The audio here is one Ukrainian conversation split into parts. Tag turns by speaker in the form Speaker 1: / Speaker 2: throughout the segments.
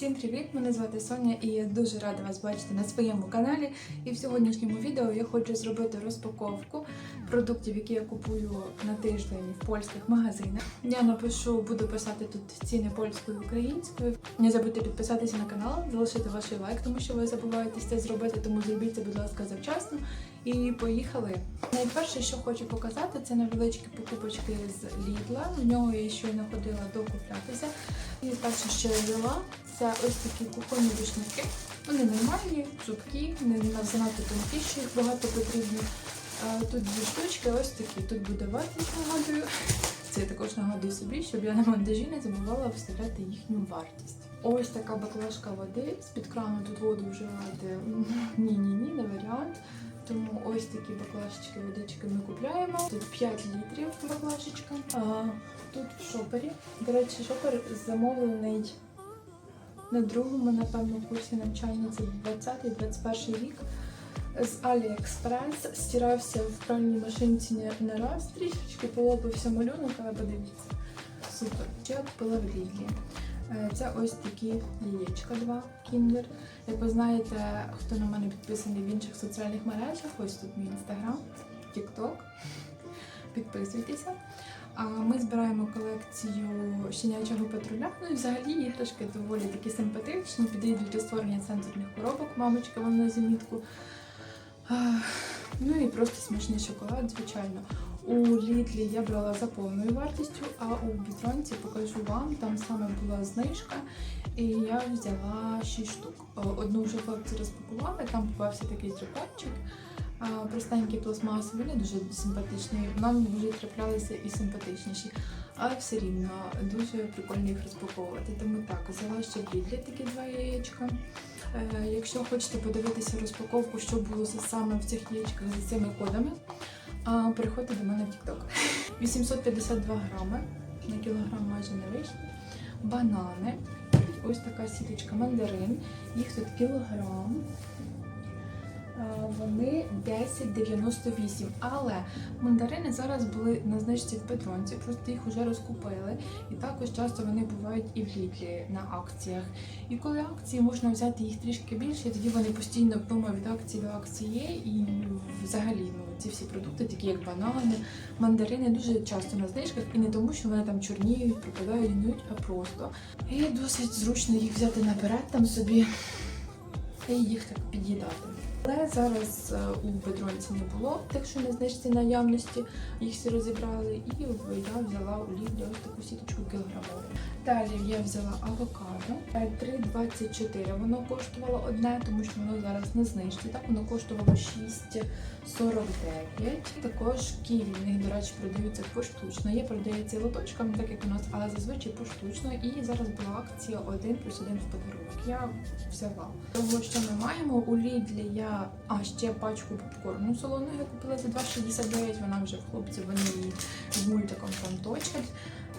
Speaker 1: Всім привіт! Мене звати Соня і я дуже рада вас бачити на своєму каналі. І в сьогоднішньому відео я хочу зробити розпаковку продуктів, які я купую на тиждень в польських магазинах. Я напишу, буду писати тут ціни польською і українською. Не забудьте підписатися на канал, залишити ваш лайк, тому що ви забуваєте це зробити, тому зробіть це, будь ласка, завчасно. І поїхали. Найперше, що хочу показати, це невеличкі покупочки з Лідла. В нього я щойно ходила докуплятися. І перше, що я взяла, це ось такі кухонні рушники. Вони нормальні, цупкі, не занадто тонкі, що їх багато потрібно. Тут дві штучки, ось такі. Тут буде вартість, нагадую. Це я також нагадую собі, щоб я на монтажі не забувала вставляти їхню вартість. Ось така баклажка води. З-під крану тут воду вживати ні-ні-ні, не варіант. Тому ось такі баклажечки водички ми купляємо. Тут 5 літрів баклажечка. А, тут в шопері. До речі, шопер замовлений на другому, напевно, курсі навчання. Це 20-21 рік. З AliExpress стирався в пральній машинці не раз трішечки, полопався малюнок, але подивіться. Супер. Я купила в Лідлі. Е, Це ось такі яєчка два Kinder. Як ви знаєте, хто на мене підписаний в інших соціальних мережах, ось тут мій інстаграм, TikTok. Підписуйтеся. А ми збираємо колекцію щенячого патруля. Ну і взагалі іграшки доволі такі симпатичні, підійдуть до створення сенсорних коробок, мамочка вам на замітку. Ну і просто смачний шоколад, звичайно. У Лідлі я брала за повною вартістю, а у Бітронці покажу вам. Там саме була знижка, і я взяла 6 штук. Одну вже хлопці розпакували, там попався такий дракончик. а, Простенький пластмасовий, не дуже симпатичний. Нам вже траплялися і симпатичніші, але все рівно дуже прикольно їх розпаковувати. Тому так, взяла ще в такі два яєчка. Е, Якщо хочете подивитися розпаковку, що було саме в цих яєчках за цими кодами, переходьте до мене в TikTok. 852 грами, на кілограм майже не вийшло. Банани. Ось така сіточка мандарин. Їх тут кілограм. А, Вони 10,98. Але мандарини зараз були на знижці в Петронці, просто їх вже розкупили. І також часто вони бувають і в Лідлі на акціях. І коли акції можна взяти їх трішки більше, тоді вони постійно вдома від акції до акції. І взагалі ну, ці всі продукти, такі як банани, мандарини, дуже часто на знижках. І не тому, що вони там чорніють, пропадають, гниють, а просто. І досить зручно їх взяти наперед там собі і їх так під'їдати. Але зараз е, у бедронці не було, так що на знижці наявності їх всі розібрали, і я взяла Лідлі ось таку сіточку кілограмову. Далі я взяла авокадо Е, 3,24. Воно коштувало одне, тому що воно зараз на знижці. Так воно коштувало 6,49. Також ківі в них, до речі, продаються поштучно. Є продається лоточками, так як у нас, але зазвичай поштучно. І зараз була акція 1 плюс 1 в подарунок. Я взяла. Того, що ми маємо у Лідлі, я а ще пачку попкорну солоного я купила за 2,69. Вона вже в хлопці, вони її з мультиком там точать.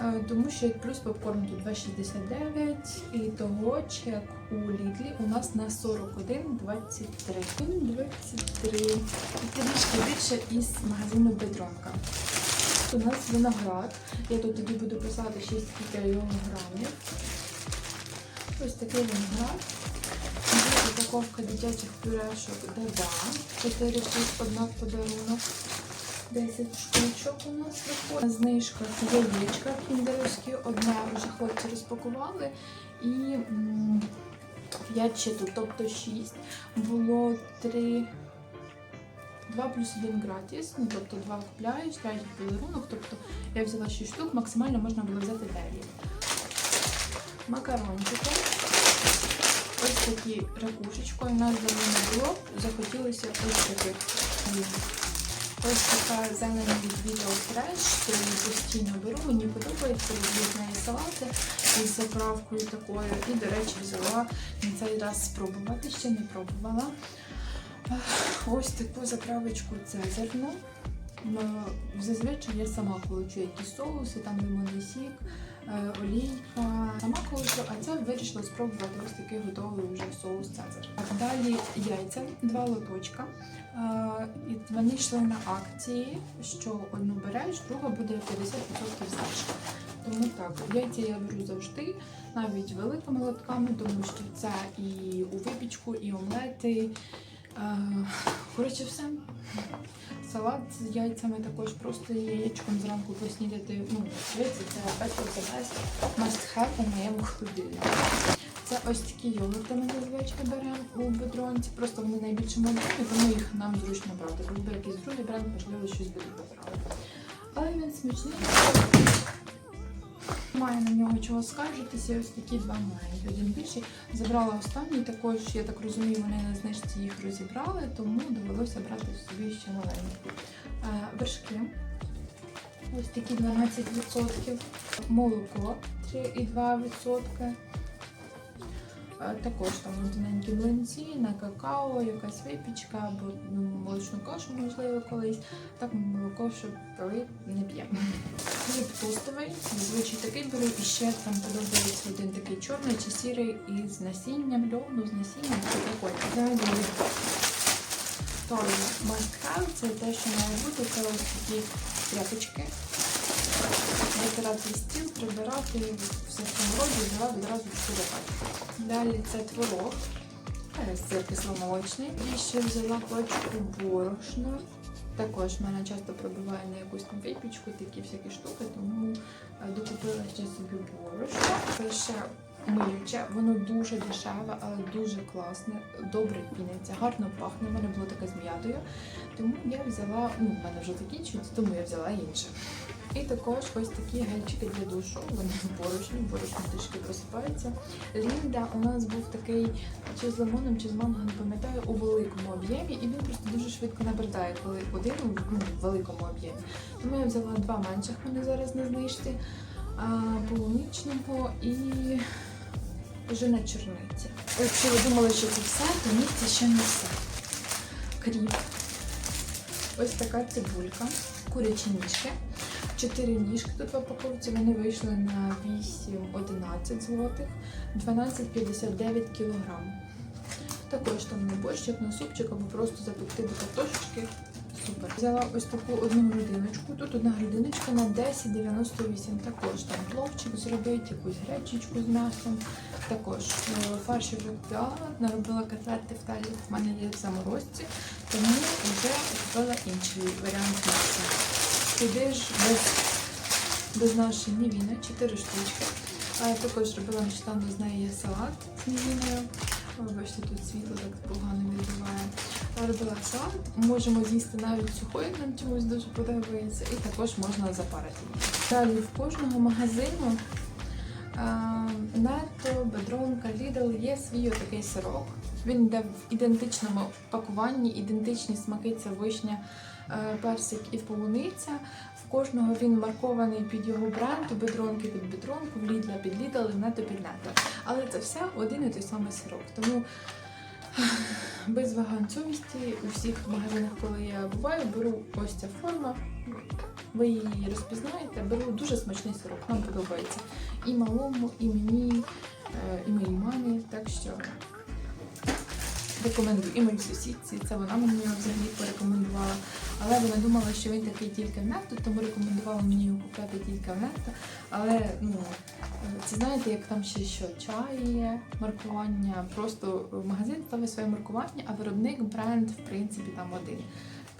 Speaker 1: Е, Тому що плюс попкорн тут 2,69 і того чек у Лідлі у нас на 41,23. 23. І трішки більше із магазину Бедронка. У нас виноград. Я тут тоді буду писати 6 кілограмів. Ось такий виноград. Упаковка дитячих пюрешок Дада. 4 плюс одна в подарунок. 10 штучок у нас виходить. На знижках яєчка кіндерівські. Одне вже хлопці розпакували. І 5 ще тут, тобто 6. Було 3. 2 плюс 1 гратіс, ну тобто 2 купляєш, 5 подарунок, тобто я взяла 6 штук, максимально можна було взяти 9. Макарончики. Такі ракушечкою, нас давно не було, захотілося ось таких. Ось така зелена від відео фреш, я постійно беру, мені подобається, люблю з неї салати із заправкою такою. І, до речі, взяла на цей раз спробувати, ще не пробувала. Ось таку заправочку цезарну. Зазвичай я сама получу якісь соуси, там лимонний сік, олійка. Сама получу, а це вирішила спробувати ось такий готовий вже соус Цезар. Далі яйця, два лоточка. Е, І вони йшли на акції, що одну береш, друга буде 50% знижка. Тому так, яйця я беру завжди, навіть великими лотками, тому що це і у випічку, і омлети. Е, Коротше, все. Салат з яйцями також просто яєчком зранку поснідати. Ну, яйця це best must have у моєму холодильнику. Це ось такі йогурти ми зазвичай беремо у бедронці. Просто вони найбільше молоді, тому їх нам зручно брати. Якби якийсь другий бренд, можливо, щось би добрали. Але він смачний. Має на нього чого скаржитися. Ось такі два маленькі. Один більший. Забрала останній. Також, я так розумію, вони на знижці їх розібрали, тому довелося брати собі ще маленькі. Е, Вершки. Ось такі 12%. Молоко 3,2%. Е, Також там тоненькі млинці на какао, якась випічка або ну, молочну кашу, можливо, колись. Так молоко, що пили, не п'ємо. Хліб тостовий, зазвичай такий беру, і ще там подобається один такий чорний чи сірий із насінням, льону з насінням, це. Далі Второе must have, це те, що має бути, це ось такі тряпочки. Витирати стіл, прибирати все в цьому роді, взяла відразу пачки. Далі це творог, е, сир кисломолочний. І ще взяла пачку борошна. Також мене часто пробиває на якусь там випічку, такі всякі штуки, тому е, докупила ще собі борошно. Це ще миюче, воно дуже дешеве, але дуже класне, добре піниться, гарно пахне. У мене було таке з м'ятою. Тому я взяла, ну, в мене вже закінчується, тому я взяла інше. І також ось такі гельчики для душу. Вони борошні, борошно трішки просипаються. Лінда у нас був такий чи з лимоном, чи з манго, не пам'ятаю, у великому об'ємі, і він просто дуже швидко набридає, коли один у ну, великому об'ємі. Тому я взяла два менших, вони зараз не знижці, полуничного і жена чорниці. Якщо ви думали, що це все, то ні, це ще не все. Кріп. Ось така цибулька, курячі ніжки. Чотири ніжки тут в упаковці, вони вийшли на 8-11 злотих, 12,59 кілограм. Також там на борщик, на супчик або просто запекти до картошечки. Супер. Взяла ось таку одну грудиночку. Тут одна грудиночка на 10,98. Також там пловчик зробити, якусь гречечку з м'ясом. Також е, фарш вже купила, наробила котлети в талі. В мене є в заморозці, тому вже купила інший варіант м'яса. Туди ж без, без нашої мівіни, 4 штучки. А я також робила нещодавно з неї є салат з мівіною. Вибачте, тут світло так погано відбиває. Робила салат, можемо з'їсти навіть сухою, нам чомусь дуже подобається, і також можна запарити. Далі в кожного магазину Нетто, Бедронка, Lidl є свій такий сирок. Він йде в ідентичному пакуванні, ідентичні смаки це вишня, персик і полуниця. В кожного він маркований під його бренд, бедронки під бедронку, в Лідла під в Нетто під Нетто. Але це все один і той самий сирок. Тому без вагань совісті у всіх магазинах, коли я буваю, беру ось ця форма. Ви її розпізнаєте, беру дуже смачний сирок, нам подобається. І малому, і мені, е, і моїй мамі. Так що рекомендую. І моїй сусідці. Це вона мені взагалі порекомендувала. Але вона думала, що він такий тільки в нетто, тому рекомендувала мені його купити тільки в нетто. Але ну, це знаєте, як там ще що чай є, маркування. Просто магазин ставить своє маркування, а виробник бренд, в принципі, там один.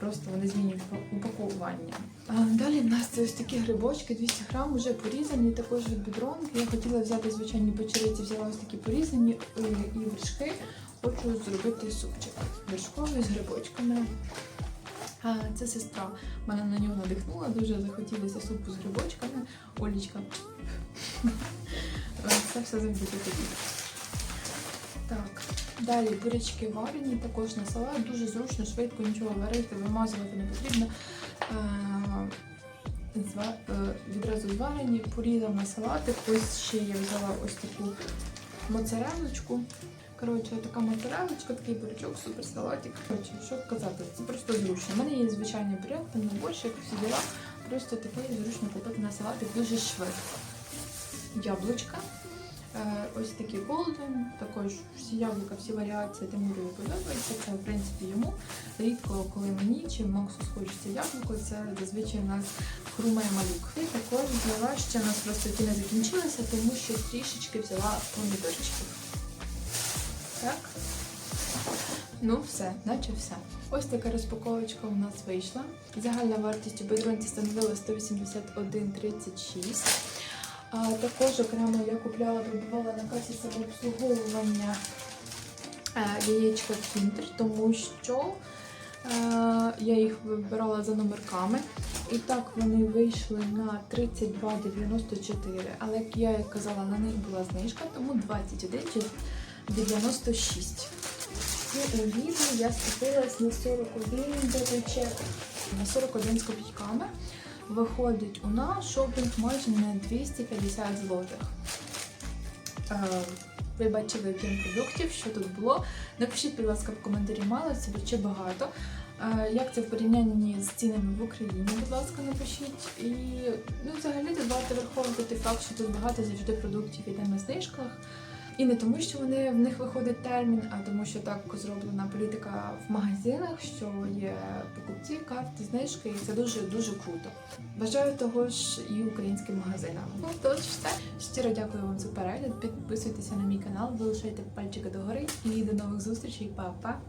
Speaker 1: Просто вони змінюють упакування. А далі в нас це ось такі грибочки, 200 грам, вже порізані, також від бідронки. Я хотіла взяти звичайні печериці, взяла ось такі порізані е, і вершки. Хочу зробити супчик вершковий з грибочками. Це сестра мене на нього надихнула, дуже захотілося супу з грибочками. Олічка. Це все завжди тобі. Так, далі бурячки варені, також на салат. Дуже зручно, швидко нічого варити, вимазувати не потрібно. Е, зва- е, Відразу зварені, порізав на салатик. Ось ще я взяла ось таку моцарелочку. Коротше, така моцарелочка, такий бурячок, супер салатик. Коротше, що казати, це просто зручно. У мене є звичайний буряк, там на борщик, всі діла. Просто такий зручно купити на салатик дуже швидко. Яблучка. Е, Ось такі голден, також всі яблука, всі варіації Тимурові подобаються. Це в принципі йому. Рідко, коли мені чи Максу схочеться яблуко, це зазвичай у нас хрумає малюк. І також взяла ще у нас просто ті не закінчилися, тому що трішечки взяла помідорчиків. Так. Ну, все, наче все. Ось така розпаковочка у нас вийшла. Загальна вартість у бедронці становила 181,36. А також окремо я купляла, придбавала на касі самообслуговування е, яєчка Кіндер, тому що е, я їх вибирала за номерками. І так вони вийшли на 32,94. Але як я казала, на них була знижка, тому 21,96. І у Ліді я скупилась на 41 ДТЧ, на 41 з копійками. Виходить у нас шопінг майже на 250 злотих. Е, Ви бачили об'єм продуктів, що тут було. Напишіть, будь ласка, в коментарі мало це чи багато. Е, Як це в порівнянні з цінами в Україні, будь ласка, напишіть. І ну, взагалі тут варто враховувати факт, що тут багато завжди продуктів іде на знижках. І не тому, що вони в них виходить термін, а тому, що так зроблена політика в магазинах, що є покупці, карти, знижки, і це дуже дуже круто. Бажаю того ж і українським магазинам. Ну тож все. Щиро дякую вам за перегляд. Підписуйтеся на мій канал, залишайте пальчики догори і до нових зустрічей. Па-па!